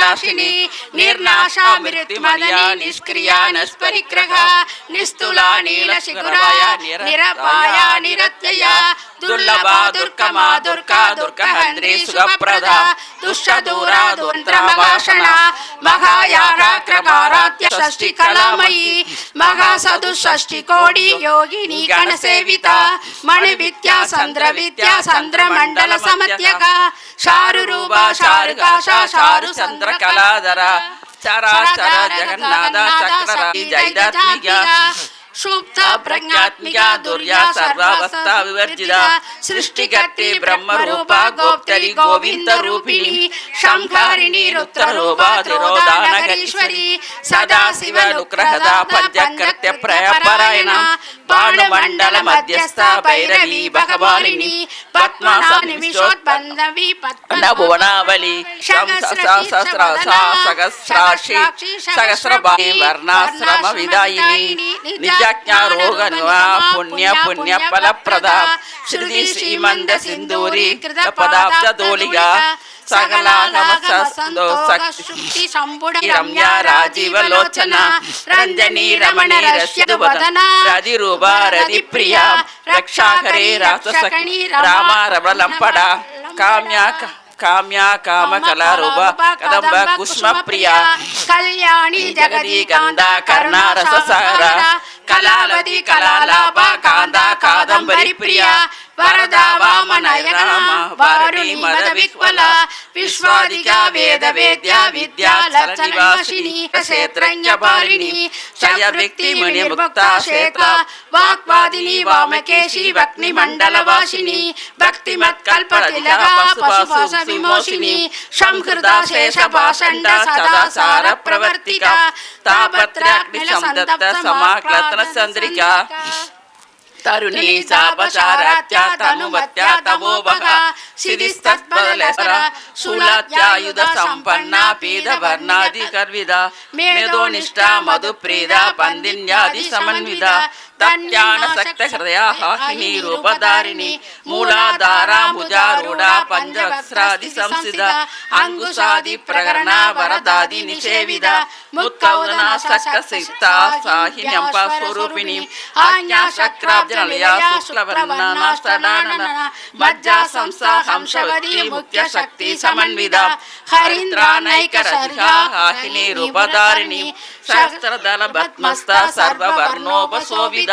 नाशिनी निर्नाशामृत मदनी निष्क्रिया निस्परिग्रहा निस्तुला नीलशिखराया निरपाया निरत्यया దుర్లభ దుర్గమా దుర్గా దుర్గహంద్రి సుఖప్రద దుష్టదూరా దుంద్రమవాసన మహాయారాగ్రకారాత్య షష్ఠి కళామయీ మహాసదు షష్ఠి కోడి యోగిని గణ సేవిత మణి విద్యా సంద్ర విద్యా సంద్ర మండల సమత్యక శారు రూప శారుకాశ శారు సంద్ర కళాధర చరాచర జగన్నాథ చక్ర జైదాత్మిక సుప్త ప్రజ్ఞాత్మిక దుర్యా సర్వావస్థ వివర్జిత సృష్టికర్తి బ్రహ్మరూప గోప్తరి గోవింద రూపిణి శంఖారిణి రుద్రరూప తిరోధానగరీశ్వరి సదా శివ అనుగ్రహద పంచకృత్య ప్రయపరాయణ ಪಾಣಮಂಡಲ ಮಧ್ಯಸ್ಥ ಭೈರವಿ ಭಗವಾನಿನಿ ಪದ್ಮನಾಭಿಷೋತ್ಪಂದವಿ ಪದ್ಮ ಭುವನಾವಲಿ ಸಹಸ್ರಾಕ್ಷಿ ಸಹಸ್ರಬಾಯಿ ವರ್ಣಾಶ್ರಮ ವಿದಾಯಿನಿ ನಿಜಾಜ್ಞಾ ರೋಗ ನಿವಾ ಪುಣ್ಯ ಪುಣ್ಯ ಫಲಪ್ರದ ಶ್ರೀ ಶ್ರೀಮಂದ ಸಿಂಧೂರಿ ಕೃತ ಪದಾಬ್ದ ದೋಲಿಗ सकलागमसन्दोक्ति शम्भुड रम्या राजीवलोचना रञ्जनी रमणरश्यवदना रदिरूपा रदिप्रिया रक्षाकरे राक्षसकणी रामा रमलम्पडा काम्या काम्या कामकलारूपा कदम्ब कुष्मप्रिया कल्याणी जगदी गन्धा कर्णारससारा कलालवती कलालापा कान्दा कादम्बरी प्रिया ವರದ ವಾಮನಯಗಣ ವಾರುಣಿ ಮದ ವಿಕ್ವಲ ವಿಶ್ವಾಧಿಕ ವೇದ ವೇದ್ಯ ವಿದ್ಯಾಲಕ್ಷಣಿ ಕ್ಷೇತ್ರಜ್ಞ ಪಾಲಿನಿ ಶಯವೃತ್ತಿ ಮಣಿರ್ಭಕ್ತ ಕ್ಷೇತ್ರ ವಾಕ್ವಾದಿನಿ ವಾಮಕೇಶಿ ವಕ್ನಿ ಮಂಡಲ ವಾಸಿನಿ ಭಕ್ತಿ ಮತ್ಕಲ್ಪ ತಿಲಕ ಪಶುಪಾಸ ವಿಮೋಷಿನಿ ಸಂಹೃತ ಶೇಷ ಭಾಷಂಡ ಸದಾ ಸಾರ ಪ್ರವರ್ತಿಕ ತಾಪತ್ರಾಗ್ನಿಲ ಸಂತಪ್ತ ಸಮಾಕ್ಲತನ ಚಂದ್ರಿಕಾ ತರುಣಿ ಚಾಪಚಾರಾತ್ಯ ತನುಮತ್ಯ ತಮೋಭಗ ಸಿರಿಸ್ತತ್ಪದಲೆಸರ ಶೂಲಾತ್ಯಾಯುಧ ಸಂಪನ್ನ ಪೀದ ವರ್ಣಾದಿ ಕರ್ವಿದ. ಮೇಧೋನಿಷ್ಠ ಮಧುಪ್ರೀದ ಪಂದಿನ್ಯಾದಿ ಸಮನ್ವಿತ ತಜ್ಞಾನ ಸಕ್ತ ಹೃದಯ ಹಾಹಿನಿ ರೂಪಧಾರಿಣಿ. ಮೂಲಾಧಾರ ಮುಜಾರೂಢ ಪಂಚವಸ್ತ್ರಾದಿ ಸಂಸಿದ. ಅಂಗುಷಾದಿ ಪ್ರಕರಣ ವರದಾದಿ ನಿಷೇವಿದ. ಮುಕ್ಕೌದನ ಸಕ್ಕ ಸಿಕ್ತ ಸಾಹಿನ್ಯಂಪ ಸ್ವರೂಪಿಣಿ. ಆಜ್ಞಾ ಚಕ್ರ మజ్జనలయా శుక్లవర్ణాన సడానన మజ్జా సంస్థ హంసవరి ముఖ్య శక్తి సమన్విత హరింద్రానైక సరిగా హాహిని రూపధారిణి శస్త్రదళ భత్మస్థ సర్వవర్ణోపశోభిత.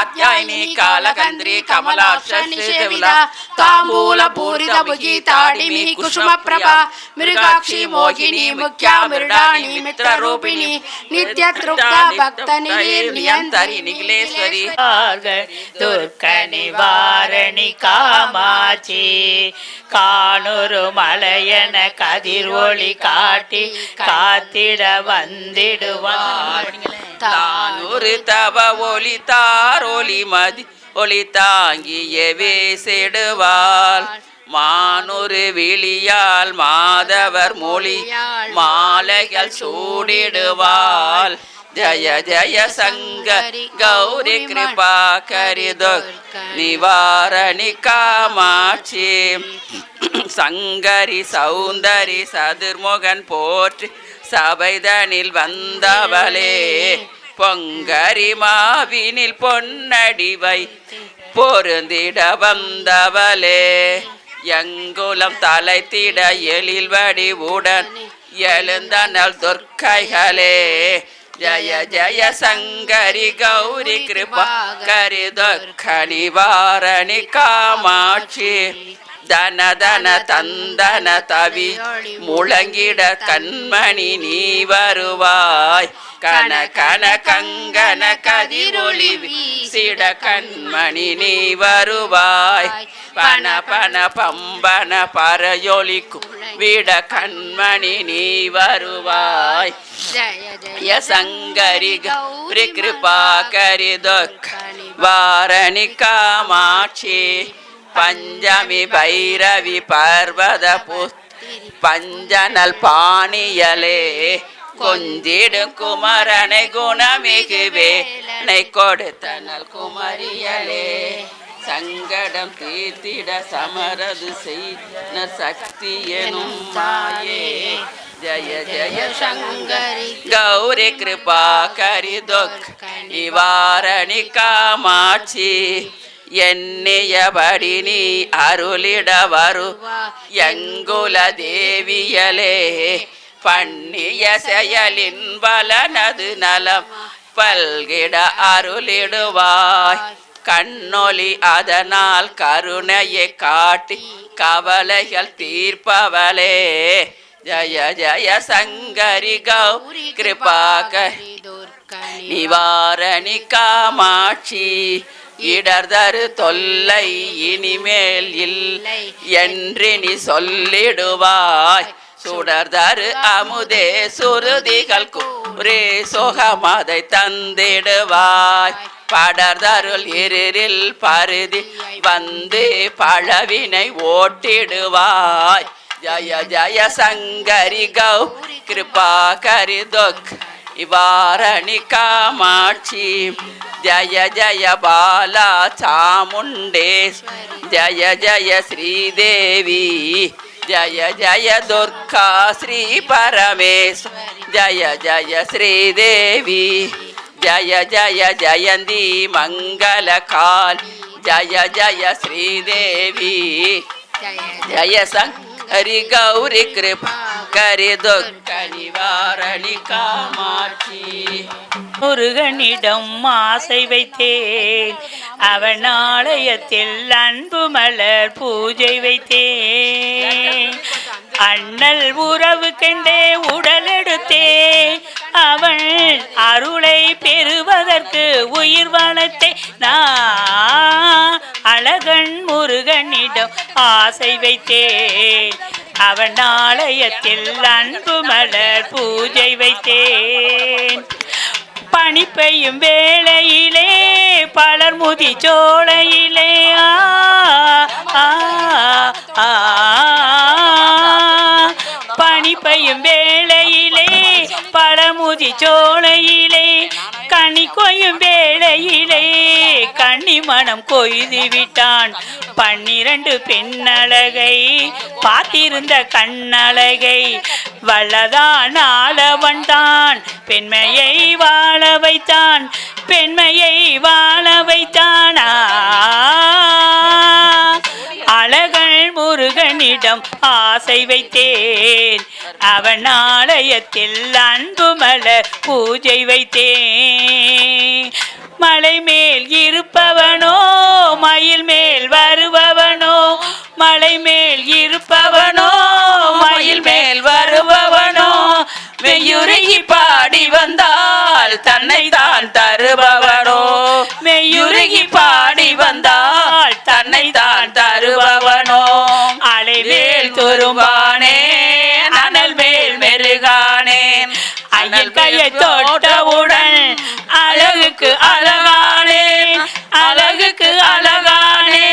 कात्यायिनी कालकन्द्री कमलाक्षनिषेविला ताम्बूलपूरितभुगी ताडिमी कुसुमप्रभा मृगाक्षी मोहिनी मुख्या मृडाणी मित्ररूपिणी नित्यतृप्ता भक्तनिर्नियन्तरि निखिलेश्वरी துர்க்கணிவாரணி காமாட்சி காணுரு மலையன கதிர் ஒளி காட்டி காத்திட வந்திடுவார் தானொரு தவ ஒளி மதி ஒளி தாங்கிய வேசிடுவாள் மானொரு விழியால் மாதவர் மொழி. மாலைகள் சூடிடுவாள். ஜய ஜய சங்கரி கௌரி கிருபா கரிதோ நிவாரணி காமாட்சி சங்கரி சௌந்தரி சதுர்முகன் போற்றி சபைதனில் வந்தவளே பொங்கரி மாவினில் பொன்னடிவை பொருந்திட வந்தவளே எங்குலம் தலைத்திட எழில் வடிவுடன் எழுந்தனல் துர்க்கைகளே ஜய ஜய சங்கரி கௌரி கிருபா கரி துக்க நிவாரணி காமாட்சி தன தன தந்தன தவி முழங்கிட கண்மணி நீ வருவாய் கன கன கங்கன கதிரொளி வீசிட கண்மணி நீ வருவாய் பண பண பம்பன பறையொலிக்கும் விட கண்மணி நீ வருவாய். ஜய சங்கரி கௌரி கிருபா கரி துக்க வாரணி காமாட்சி. பஞ்சமி பைரவி பர்வத புஸ்திரி பஞ்சனல் பாணியலே. கொஞ்சிடும் குமரனை குணமிகு வேலை கொடுத்தனல் குமரியலே. சங்கடம் தீர்த்திட சமரது செய்த சக்தி எனும் மாயே. ஜய ஜய சங்கரி கௌரி கிருபா கரி துக்க நிவாரணி காமாட்சி. எண்ணியபடி நீ அருளிட வரு. எங்குல தேவியலே பண்ணிய செயலின் பலனது நலம். பல்கிட அருளிடுவாய். கண்ணொளி அதனால் கருணையை காட்டி கவலைகள் தீர்ப்பவளே. ஜய ஜய சங்கரி கௌரி கிருபாகரி நிவாரணி காமாட்சி. இடர்தரு தொல்லை இனிமேல் இல்லை என்று நீ சொல்லிடுவாய். சுடர்தரு அமுதே சுருதிகள் கூறே சுகமதை தந்திடுவாய். படர்தருள் இருளில் பருதி வந்து பழவினை ஓட்டிடுவாய். ஜய ஜய சங்கரி கௌ கிருபா கரிதொக் இவாரணி காமாட்சி. ஜய ஜய பாலா சாமுண்டேஸ்வரி ஜய ஜய ஸ்ரீதேவி. ஜய ஜய துர்கா ஸ்ரீ பரமேஸ்வரி ஜய ஜய ஸ்ரீதேவி ஜய ஜய ஜயந்தி மங்கள கால் ஜய ஜய ஸ்ரீதேவி ஜய சங்கரி கௌரி கிருபா கரி துக்க நிவாரணி காமாட்சி முருகனிடம் ஆசை வைத்தேன். அவன் ஆலயத்தில் அன்பு மலர் பூஜை வைத்தேன். அண்ணல் உறவு கண்டே உடல் எடுத்தேன். அவள் அருளை பெறுவதற்கு உயிர் வளத்தை நான் அழகன் முருகனிடம் ஆசை வைத்தேன். அவன் ஆலயத்தில் அன்பு மலர் பூஜை வைத்தேன். பனி பெய்யும் வேளையிலே பலர் முதி சோலையிலே பனி பெய்யும் வேளையிலே பழமுதி சோலையிலே கனி வேளையிலே கண்ணி மனம் கொய்து விட்டான். பன்னிரண்டு பெண்ணழகை பார்த்திருந்த கண்ணழகை வல்லதான் ஆளவன் தான். பெண்மையை வாழ வைத்தான் பெண்மையை வாழ வைத்தானா? அவனிடம் ஆசை வைத்தேன். அவன் ஆலயத்தில் அன்பு மலர் பூஜை வைத்தேன். மலை மேல் இருப்பவனோ மயில் மேல் வருபவனோ மலை மேல் இருப்பவனோ மயில் மேல் வருபவனோ மெய்யுருகி பாடி வந்தால் தன்னை தான் தருபவனோ. மெய்யுருகி பாடி வந்தால் தன்னை தான் தருபவன். உருவானே அனல் மேல் மெருகானே. அயல் கையை தோட்டவுடன் அழகுக்கு அழகானே அழகுக்கு அழகானே.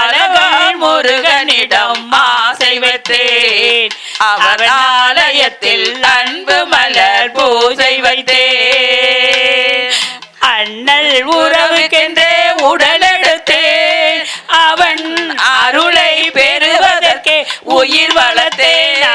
அழகான் முருகனிடம் ஆசை வைத்தேன். அவர் ஆலயத்தில் அன்பு மலர் பூஜை வைத்தேன். அண்ணல் உறவுக்கென்றே உடல் உயிர் வளர்த்தேன்.